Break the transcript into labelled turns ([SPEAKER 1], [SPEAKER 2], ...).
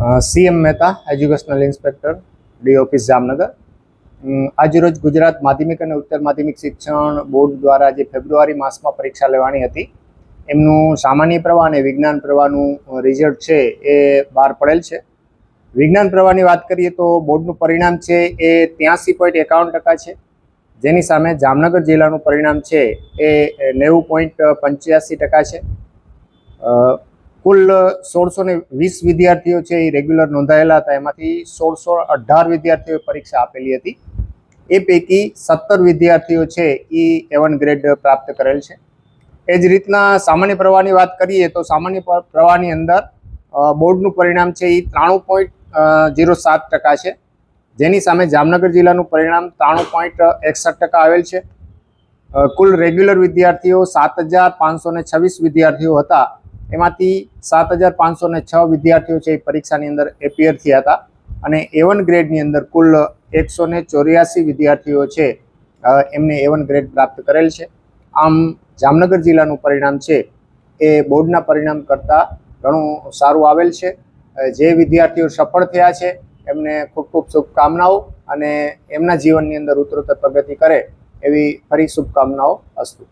[SPEAKER 1] CM Mehta educational inspector D office Jamnagar આજરોજ ગુજરાત માધ્યમિક અને ઉત્તર માધ્યમિક શિક્ષણ બોર્ડ દ્વારા જે ફેબ્રુઆરી માસમાં પરીક્ષા લેવાની હતી. એમનું સામાન્ય પ્રવાહ અને વિજ્ઞાન પ્રવાહનું રિઝલ્ટ છે એ બહાર પડેલ છે. વિજ્ઞાન પ્રવાહની વાત કરીએ તો બોર્ડનું પરિણામ છે એ ત્યાંસી પોઈન્ટ એકાવન ટકા છે. જેની સામે જામનગર જિલ્લાનું પરિણામ છે એ નેવું પોઈન્ટ પંચ્યાસી ટકા છે. કુલ સોળસો ને વીસ વિદ્યાર્થીઓ છે એ રેગ્યુલર નોંધાયેલા હતા. એમાંથી સોળસો અઢાર વિદ્યાર્થીઓએ પરીક્ષા આપેલી હતી. એ પૈકી સત્તર વિદ્યાર્થીઓ છે એ એવન ગ્રેડ પ્રાપ્ત કરેલ છે. એ જ રીતના સામાન્ય પ્રવાહની વાત કરીએ તો સામાન્ય પ્રવાહની અંદર બોર્ડનું પરિણામ છે એ ત્રાણું પોઈન્ટ જીરો સાત ટકા છે. જેની સામે જામનગર જિલ્લાનું પરિણામ ત્રાણું પોઈન્ટ એકસઠ ટકા આવેલ છે. કુલ રેગ્યુલર વિદ્યાર્થીઓ સાત હજાર પાંચસો ને છવ્વીસ વિદ્યાર્થીઓ હતા. એમાંથી સાત હજાર પાંચસો ને છ વિદ્યાર્થીઓ છે એ પરીક્ષાની અંદર એપિયર થયા હતા. અને એવન ગ્રેડની અંદર કુલ એકસો ને ચોર્યાસી વિદ્યાર્થીઓ છે એમને એવન ગ્રેડ પ્રાપ્ત કરેલ છે. આમ જામનગર જિલ્લાનું પરિણામ છે એ બોર્ડના પરિણામ કરતાં ઘણું સારું આવેલ છે. જે વિદ્યાર્થીઓ સફળ થયા છે, એમને ખૂબ ખૂબ શુભકામનાઓ અને એમના જીવનની અંદર ઉત્તરોત્તર પ્રગતિ કરે એવી ફરી શુભકામનાઓ અસ્તુ.